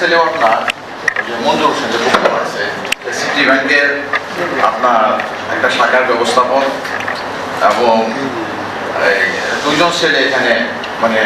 ছেলেও আপনার যে মঞ্জুর হোসেন যে বক্তব্য আছে সিটি ব্যাংকের আপনার একটা শাখার ব্যবস্থাপক এবং এই দুইজন ছেলে এখানে মানে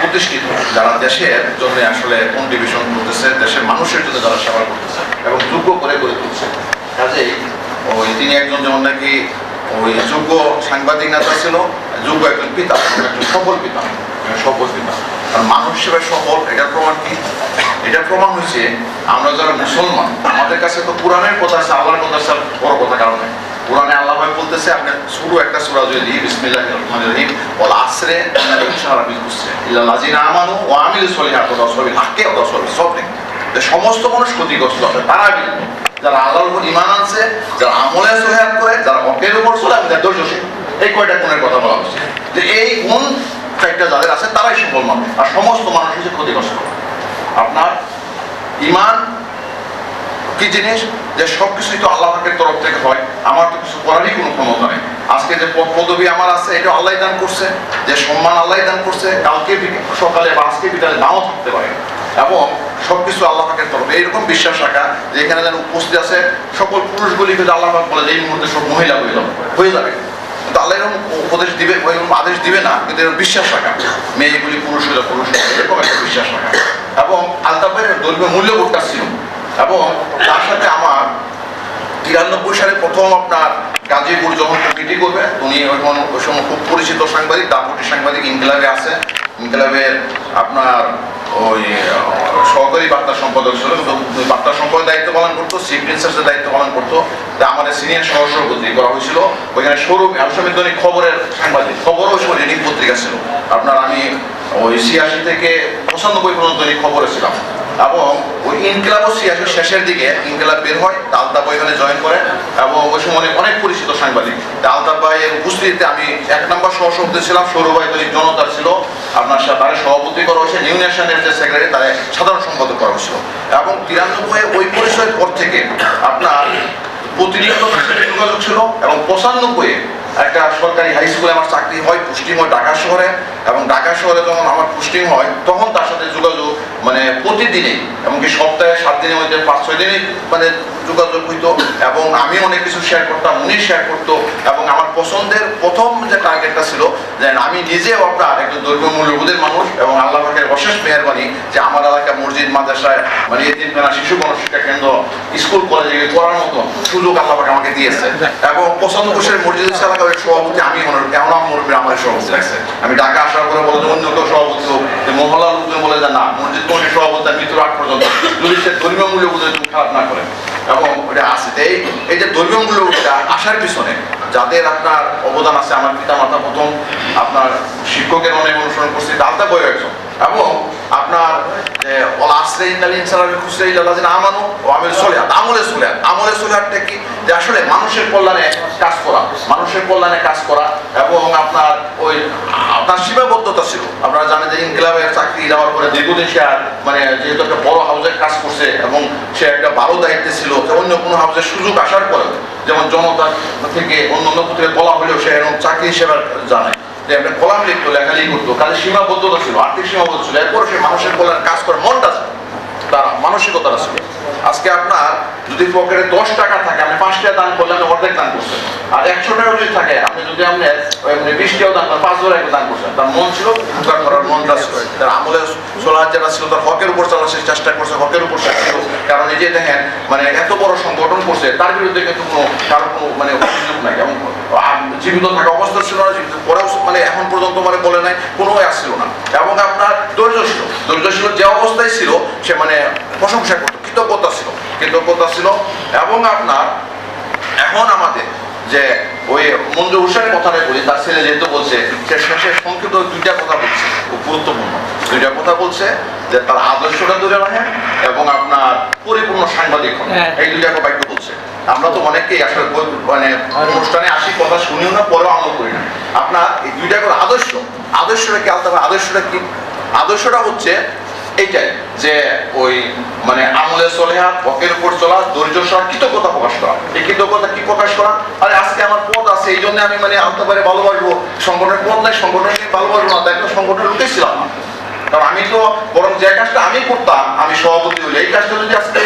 প্রতিষ্ঠিত, যারা দেশের জন্য আসলে কন্ট্রিবিউশন করতেছে, দেশের মানুষের জন্য যারা সেবা করতেছে এবং যোগ্য করে গড়ে তুলছে। কাজেই ওই তিনি একজন যেমন নাকি ওই যোগ্য সাংবাদিক নেতা ছিল, যোগ্য একজন পিতা, একজন সফল পিতা। সফল পিতা কারণ সফল, এটার প্রমাণ কি? প্রমাণ হয়েছে আমরা যারা মুসলমান, আমাদের কাছে তো কোরআনের কথা আছে, আল্লাহর কথা আছে বড় কথা কোরআনে আল্লাহ ভাই বলতেছে আপনি শুরু একটা সূরা রহমানির রহিম ইনসানা লাফি ইল্লা আমানু বিল সমস্ত মানুষ ক্ষতিগ্রস্ত হবে তারা বিল যারা আল্লাহর উপর ঈমান আনছে, যারা আমলে সলিহাত করে, যারা হকের উপর চলে যারা ধৈর্যশীল। এই কয়টা গুণের কথা বলা হচ্ছে? যে এই গুণ চারটা যাদের আছে তারাই সফল মানুষ। আর সমস্ত মানুষ হচ্ছে ক্ষতিগ্রস্ত। আপনার ঈমান কি জিনিস? যে সব কিছুই তো আল্লাহ পাকের তরফ থেকে হয়। আমার তো কিছু করারই কোনো ক্ষমতা নেই। আজকে যে পদ পদবি আমার আছে এটা আল্লাহ দান করছে। যে সম্মান আল্লাহ দান করছে। কালকে সকালে বা আজকে বিকালে নাও থাকতে পারে। এবং সবকিছু আল্লাহ পাকের তরফে। এইরকম বিশ্বাস রাখা যে এখানে যেন উপস্থিত আছে সকল পুরুষগুলি যদি আল্লাহ পাক বলে, যে এই মুহূর্তে সব মহিলা হয়ে যাবে। হয়ে যাবে। কিন্তু আল্লাহ উপদেশ দিবে আদেশ দিবে না, কিন্তু এরকম বিশ্বাস রাখা। মেয়েগুলি পুরুষ হলে পুরুষ এরকম একটা বিশ্বাস রাখা। এবং আলতাফের ধর্মীয় মূল্যবোধটা ছিল এবং তার সাথে আমার তিরানব্বই সালে প্রথম আপনার গাজীপুর যখন প্রকৃতি করবে, উনি এখন ওই সময় খুব পরিচিত সাংবাদিক, দাপুটি সাংবাদিক ইনকিলাবে আছে। ইনকিলাবের আপনার ওই সহকারী বার্তা সম্পাদক ছিল বার্তা সম্পাদক দায়িত্ব পালন করতো, চিফ প্রিন্সেসের দায়িত্ব পালন করতো। তা আমাদের সিনিয়র সহসভাপতি করা হয়েছিল। ওইখানে সৌরভ আলসামের খবরের সাংবাদিক, খবরও ওই সময় রিডিং পত্রিকা ছিল। আপনার আমি ওই ছিয়াশি থেকে পঁচানব্বই পর্যন্ত খবরে ছিলাম। এবং ওই ইনকিলাবও ছিয়াশি শেষের দিকে ইনকিলাব বের হয় ভাই এখানে জয়েন করে, এবং ওই সময় অনেক পরিচিত সাংবাদিক। আলতাফ ভাইয়ের উপস্থিতিতে আমি এক নম্বর সহসভাপতি ছিলাম, সৌরভ জনতার ছিল। আপনার সাথে তারা সভাপতি করা হয়েছে, নিউ ন্যাশনের যে সেক্রেটারি তারা সাধারণ সম্পাদক করা হয়েছিল। এবং তিরানব্বই ওই পরিচয়ের পর থেকে আপনার প্রতিনিয়ত যোগাযোগ ছিল এবং পঁচানব্বই একটা সরকারি হাই স্কুলে আমার চাকরি হয় পুষ্টিং হয় ঢাকা শহরে। এবং ঢাকা শহরে যখন আমার পুষ্টিং হয়, তখন তার সাথে যোগাযোগ মানে প্রতিদিনই, এমনকি সপ্তাহে সাত দিনের মধ্যে পাঁচ ছয় দিনই মানে যোগাযোগ হইতো এবং আমি অনেক কিছু শেয়ার করতাম, উনি শেয়ার করতো এবং আমার পছন্দের প্রথম যে টার্গেটটা ছিল যে আমি নিজেও আপনার একজন ধর্মীয় মূল্যবোধের মানুষ এবং আল্লাহ পাকের অশেষ মেহরবানি যে আমার এলাকা মসজিদ, মাদ্রাসায় মানে এতিমখানা, শিশু গণশিক্ষা কেন্দ্র, স্কুল কলেজে করার মতো সুযোগ আল্লাহ পাক আমাকে দিয়েছে। এবং পছন্দ বছরের মসজিদ এলাকার সভাপতি, আমি এমন মুরব্বী আমার সভাপতি। রাখছে আমি ঢাকা আসার পরে বলে অন্য কেউ সভাপতি হোক, যে মহল্লা লোকজন বলে যে না, মসজিদ কমিটির সভাপতি মৃত্যুর আগ পর্যন্ত। যদি সে ধর্মীয় মূল্যবোধের খারাপ না করে। এবং এটা আছে। এই এই যে ধর্মীয় মূল্যবোধটা আসার পিছনে যাদের আপনার অবদান আছে, আমার পিতা মাতা প্রথম আপনার শিক্ষকের অনেক অনুসরণ করছে, দাদা বই একজন। এবং আপনার আমানু ও আমলে সোলে আমলে সোলে কি? যে আসলে মানুষের কল্যাণে কাজ করা, মানুষের কল্যাণে কাজ করা এবং আপনার ওই, আপনার সীমাবদ্ধতা ছিল। আপনারা জানেন যে ইনকিলাবের চাকরি যাওয়ার পরে দীর্ঘদিন সে আর মানে যেহেতু একটা বড় হাউসের কাজ করছে এবং সে একটা ভালো দায়িত্বে ছিল অন্য কোনো হাউসের সুযোগ আসার পরে যেমন জনতা থেকে অন্য অন্য থেকে বলা হলেও সে এরকম চাকরি হিসেবে জানে। যে একটা কলাম লিখতো লেখালেখি করতো কাজে সীমাবদ্ধতা ছিল, আর্থিক সীমাবদ্ধ ছিল এরপরে সে মানুষের কল্যাণ কাজ করার মনটা ছিল, তার মানসিকতাটা ছিল। আজকে আপনার যদি পকেটে দশ টাকা থাকে আপনি পাঁচ টাকা দান করলে আপনি অর্ধেক দান করছেন। আর একশো টাকা যদি থাকে আপনি যদি আপনি এমনি বিশ টাকাও দান করেন পাঁচ হাজার দান করছেন। তার মন ছিল উপকার করার মনটা ছিল তার আমলে সোলার যেটা ছিল তার হকের উপর চলার সে চেষ্টা করছে হকের উপর ছিল। কারণ এই যে দেখেন মানে এত বড় সংগঠন করছে তার বিরুদ্ধে কিন্তু কোনো কারও কোনো মানে অভিযোগ নাই। এবং জীবিত থাকা অবস্থা ছিল না জীবিত পরেও মানে এখন পর্যন্ত মানে বলে নাই কোনো আসছিল না। এবং আপনার ধৈর্যশীল ধৈর্যশীল যে অবস্থায় ছিল সে মানে প্রশংসা করতো কৃতজ্ঞতা ছিল কৃতজ্ঞতা ছিল। এবং আপনার এখন আমাদের যে ওই মঞ্জু হোসেনের কথাটা বলি তার ছেলে যেহেতু বলছে সে শেষে সংক্ষিপ্ত দুইটা কথা বলছে খুব গুরুত্বপূর্ণ। দুইটা কথা বলছে যে তার আদর্শটা দূরে রাখে এবং আপনার পরিপূর্ণ সাংবাদিক হন। হ্যাঁ। এই দুইটা বাক্য বলছে। আমরা তো অনেকেই আসলে মানে অনুষ্ঠানে আসি কথা শুনিও না পরেও আমল করি না। আপনার এই দুইটা করে আদর্শ। আদর্শটা কি আলতা আদর্শটা কি? আদর্শটা হচ্ছে এইটাই যে ওই মানে আমলে সলেহা হকের উপর চলা ধৈর্য সহ কৃতজ্ঞতা প্রকাশ করা। এই কৃতজ্ঞতা কি প্রকাশ করা? আরে আজকে আমার পদ আছে এই জন্য আমি মানে আনতে পারে ভালোবাসবো। সংগঠনের পদ নাই সংগঠনকে ভালোবাসবো না তাই তো সংগঠনের লোকেই ছিলাম না। কারণ আমি তো বরং যে কাজটা আমি করতাম আমি সভাপতি হলে এই কাজটা যদি আজকে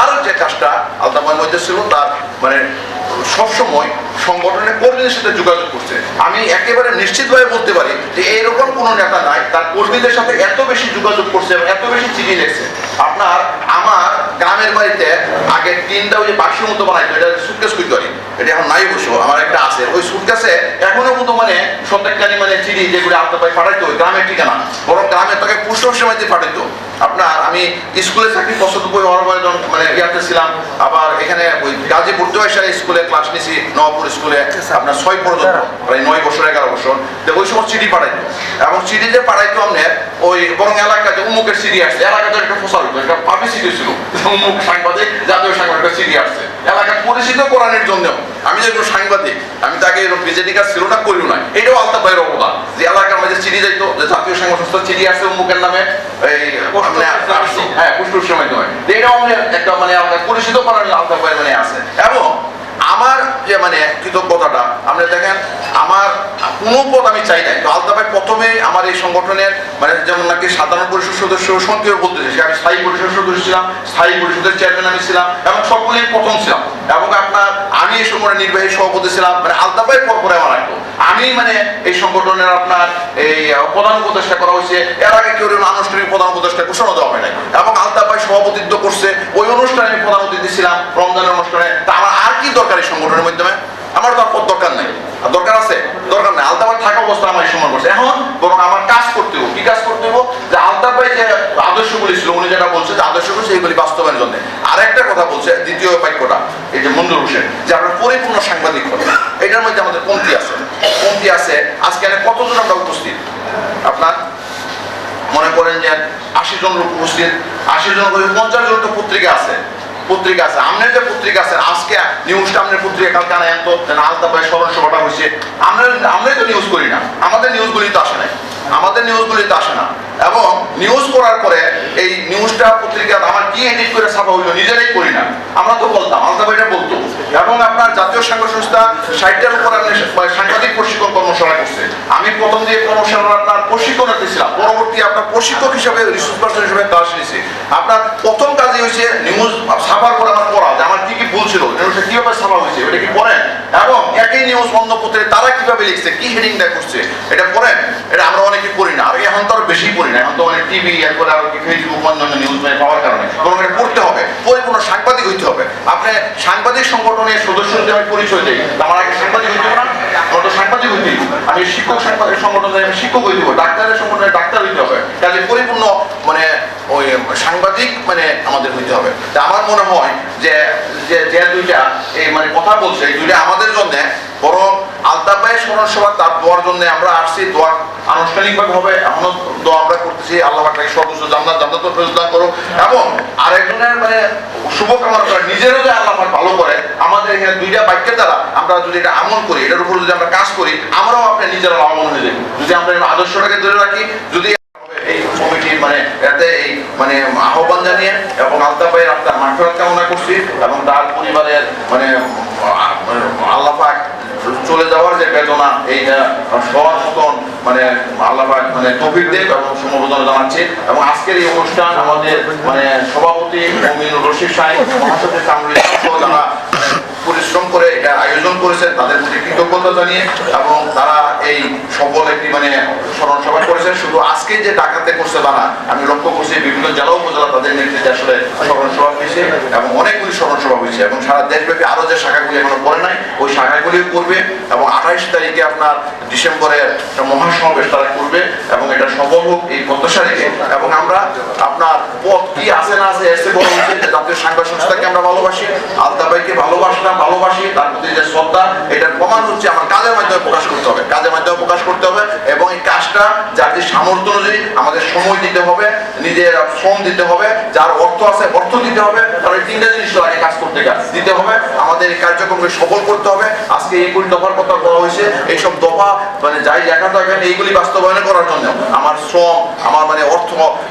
আর যে কাজটা মধ্যে মানে সবসময় কর্মীদের সাথে যোগাযোগ করছে। আমি একেবারে নিশ্চিতভাবে বলতে পারি যে এইরকম কোনো নেতা নাই, তার কর্মীদের সাথে এত বেশি যোগাযোগ করছে এবং এত বেশি চিঠি লিখছে। আপনার গ্রামের বাড়িতে আগে তিনটা ওই যে বাক্সের মতো বানাইতো, এটা সুটকেস কই করে এটা এখন নাই বসো আমার একটা আছে। ওই সুটকেসে এখনও মতো মানে প্রত্যেকখানি মানে চিড়ি যেগুলো আপনার পাঠাইতো গ্রামের ঠিকানা। বরং গ্রামে তাকে পুষ্ট সময় দিয়ে পাঠাইতো আপনার আমি স্কুলে চাকরি পছন্দ করি মানে ইয়াতে ছিলাম আবার এখানে ওই গাজীপুর জয়সারে স্কুলে ক্লাস নিছি নবপুর স্কুলে আপনার ছয় পর্যন্ত প্রায় নয় বছর এগারো বছর তো ওই সময় চিঠি পাঠাইতো। এবং চিঠি যে পাঠাইতো আপনার ওই বরং এলাকাতে উমুকের সিডি আসছে এলাকাতে একটা ফসল হতো একটা পাবলিসিটি ছিল উমুক সাংবাদিক জাতীয় সাংবাদিক সিডি আসছে। এলাকা পরিচিত করানোর জন্য। আমি যে একজন সাংবাদিক আমি তাকে বিজেপি কাজ ছিল না করিও না এটাও আলতা ভাইয়ের অবদান যে এলাকার মাঝে চিঠি যাইত যে জাতীয় সংঘ সংস্থা চিঠি আসে মুখের নামে এই হ্যাঁ পুষ্পুর সময় নয় এটাও একটা মানে আলতা পরিচিত করার আলতা ভাইয়ের মানে আছে। এবং আমার যে মানে কৃতজ্ঞতাটা, আপনি দেখেন, আমার কোনো পদ আমি চাই নাই। তো আলতা ভাই প্রথমে আমার এই সংগঠনের মানে যেমন নাকি সাধারণ পরিষদ সদস্য সংক্ষেপে বলতে চাইছি আমি স্থায়ী পরিষদ সদস্য ছিলাম, স্থায়ী পরিষদের চেয়ারম্যান আমি ছিলাম, এবং সকলের প্রথম ছিলাম। এবং আপনার, আমি এই সংগঠনের নির্বাহী সভাপতি ছিলাম মানে আলতা ভাই পর পরে আমার রাখতো আমি মানে এই সংগঠনের আপনার এই প্রধান উপদেষ্টা করা হয়েছে। এর আগে কেউ আনুষ্ঠানিক প্রধান উপদেষ্টা ঘোষণা দেওয়া হয় নাই। এবং আলতা ভাই সভাপতিত্ব করছে, ওই অনুষ্ঠানে প্রধান অতিথি ছিলাম, রমজানের অনুষ্ঠানে। তা আমার আর কি দরকার সংগঠনের মাধ্যমে। আমার তো আর দরকার নেই। আর দরকার আছে? দরকার নেই। আলতা ভাই থাকা অবস্থা আমার সম্মান করছে। এখন বরং আমার কাজ করতে হবে কি কাজ করতে হবে যে আলতা ভাই যে আদর্শগুলি ছিল, উনি যেটা বলছে যে আদর্শগুলি সেইগুলি বাস্তবায়নের জন্য। আর একটা কথা বলছে, দ্বিতীয় বাক্যটা, এই যে মঞ্জুর হোসেন, যে আমরা পরিপূর্ণ সাংবাদিক হব এটার মধ্যে আমাদের কমতি আছে। কমতি আছে। আজকে কতজন আমরা উপস্থিত? আপনার মনে করেন যে আশি জন উপস্থিত। আশি জন পঞ্চাশ জন তো পত্রিকা আছে। পত্রিকা আছে, আমনের যে পত্রিকা আছে, আজকে নিউজটা আমনের পত্রিকা, কালকে আনা তো আলতা ভাই স্মরণ সভাটা হয়েছে আমরা আমরাই তো নিউজ করি না, আমাদের নিউজগুলি তো আসে নাই, আমাদের নিউজগুলি তো আসে না। এবং নিউজ করার পরে এই নিউজটা পত্রিকা আমার কি এডিট করে ছাপা হইল নিজেরাই করি না। আমরা তো বলতাম আলতা ভাইটা বলতো। এবং আপনার জাতীয় সংঘ সংস্থা ষাটটার উপর আপনি সাংবাদিক প্রশিক্ষণ কর্মশালা করছে। আমি প্রথম দিয়ে কর্মশালা আপনার প্রশিক্ষণার্থী ছিলাম। পরবর্তী আপনার প্রশিক্ষক হিসাবে রিসোর্স পার্সন হিসেবে কাজ নিয়েছি। আপনার প্রথম কাজই হয়েছে নিউজ ছাপার পর আমার পড়া আমার কি কি ভুল ছিল নিউজটা কীভাবে ছাপা হয়েছে এটা কি পড়েন? এবং একই নিউজ বন্ধ পত্রে তারা কীভাবে লিখছে, কি হেডিং দেয় করছে, এটা পড়েন, এটা আমরা অনেকে পড়ি না, আর এখন তো আরও বেশি পড়ি না, এখন তো অনেক টিভি এরপরে আরও ফেসবুক অন্যান্য নিউজ মানে পাওয়ার কারণে, বরং এটা পড়তে হবে পরিপূর্ণ সাংবাদিক হইতে হবে। আপনি সাংবাদিক সংগঠনের সদস্য যদি আমি পরিচয় দিই, আমার আগে সাংবাদিক হইতে না, আমার তো সাংবাদিক হইতে আমি শিক্ষক সাংবাদিক সংগঠনের আমি শিক্ষক হইতে হবে, ডাক্তারের সংগঠনের ডাক্তার হইতে হবে কাজে পরিপূর্ণ মানে ওই সাংবাদিক মানে আমাদের হইতে হবে। তা আমার মনে হয় যে যে দুইটা এই মানে কথা বলছে, এই দুইটা স্মরণ তার দোয়ার জন্য আমরা আসছি। দোয়া আনুষ্ঠানিকভাবে হবে, এখনও দোয়া আমরা করতেছি। আল্লাহ পাককে সর্বোচ্চ জান্নাত জান্নাত প্রদান করো এবং আরেকজনের মানে শুভকামনা করে, নিজেরও যে আল্লাহ পাক ভালো করে, আমাদের এখানে দুইটা বাক্যের দ্বারা আমরা যদি এটা আমল করি, এটার উপর যদি আমরা কাজ করি, আমরাও আপনি নিজেরা লাভবান হয়ে যাব যদি আমরা আদর্শটাকে ধরে রাখি, যদি এই কমিটির মানে এতে এই মানে আহ্বান জানিয়ে এবং আলতা ভাইয়ের আপনার মাঠফেরত কামনা করছি এবং তার পরিবারের মানে চলে যাওয়ার যে বেদনা, এই সবার মানে আল্লাহ মানে তৌফিক দেব এবং সমবেদনা জানাচ্ছি। এবং আজকের এই অনুষ্ঠান আমাদের মানে সভাপতি মমিনুর রশিদ সাহেব, মহাসচিব কামরুল যারা পরিশ্রম করে এটা আয়োজন করেছেন, তাদের প্রতি কৃতজ্ঞতা জানিয়ে এবং তারা এই সফল একটি মানে স্মরণ সভা করেছেন। শুধু আজকে যে ডাকাতে করছে তারা আমি লক্ষ্য করছি বিভিন্ন জেলা উপজেলা তাদের নেতৃত্বে আসলে স্মরণ সভা হয়েছে এবং অনেকগুলি স্মরণ সভা হয়েছে এবং সারা দেশব্যাপী আরও যে শাখাগুলি এখনও করে নাই, ওই শাখাগুলি করবে এবং আঠাইশ তারিখে আপনার ডিসেম্বরের মহাসমাবেশ তারা করবে এবং এটা সফল হোক এই প্রত্যাশা রেখে। এবং আমরা আপনার পথ কি আছে না আছে এসে বড় যে জাতীয় সাংবাদিক সংস্থাকে আমরা ভালোবাসি আলতা ভাইকে ভালোবাসলাম, ভালোবাসি, তার প্রতি যে শ্রদ্ধা এটার প্রমাণ হচ্ছে আমার কাজের মাধ্যমে প্রকাশ করতে হবে। কাজের মাধ্যমে প্রকাশ করতে হবে এবং এই কাজটা যাদের সামর্থ্য অনুযায়ী আমাদের সময় দিতে হবে, নিজের শ্রম দিতে হবে, যার অর্থ আছে অর্থ দিতে হবে কারণ তিনটা জিনিস লাগে কাজ করতে গেলে দিতে হবে, আমাদের এই কার্যক্রমকে সফল করতে হবে। আজকে এইগুলি দফার কথা বলা হয়েছে, এইসব দফা মানে যাই লেখা থাকেন এইগুলি বাস্তবায়ন করার জন্য। আমার শ্রম, আমার মানে অর্থ,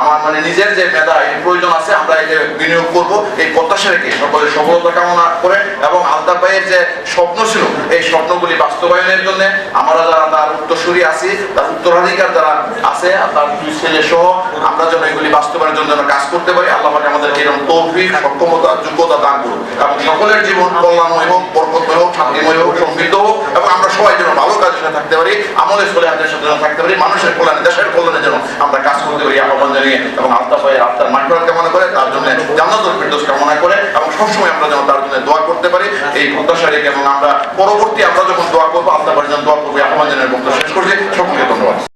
আমার মানে নিজের যে মেধা, এই প্রয়োজন আছে, আমরা এটা বিনিয়োগ করব। এই প্রত্যাশা রেখে সকলের সফলতা কামনা করে এবং আলতাফ ভাইয়ের যে স্বপ্ন ছিল, এই স্বপ্নগুলি বাস্তবায়নের জন্য আমরা যারা তার উত্তরসূরি আছি, তার উত্তরাধিকার যারা আছে তার দুই ছেলে সহ আমরা যেন এগুলি বাস্তবায়নের জন্য কাজ করতে পারি, আল্লাহ পাক আমাদেরকে এরকম তৌফিক, সক্ষমতা, যোগ্যতা দান করুন এবং সকলের জীবন কল্যাণময় হোক, বরকতময় হোক, শান্তিময় হোক, সমৃদ্ধ হোক, এবং আমরা সবাই যেন ভালো কাজের সাথে থাকতে পারি, আমলের ফলে আমাদের সাথে থাকতে পারি, মানুষের কল্যাণে দেশের কল্যাণের জন্য আমরা কাজ করতে পারি, আহ্বান জানিয়ে এবং আলতাফ ভাইয়ের আত্মার মাঠফার কামনা করে তার জন্য জান্নাতুল ফিরদৌস কামনা করে এবং সবসময় আমরা যেন তার জন্য দোয়া করতে পারি। এই প্রত্যাশা রেখে এবং আমরা পরবর্তী আমরা যখন দোয়া করব আলতা ভাইয়ের জন্য দোয়া করব আহ্বান জানিয়ে বক্তব্য শেষ করছি। সকলকে ধন্যবাদ।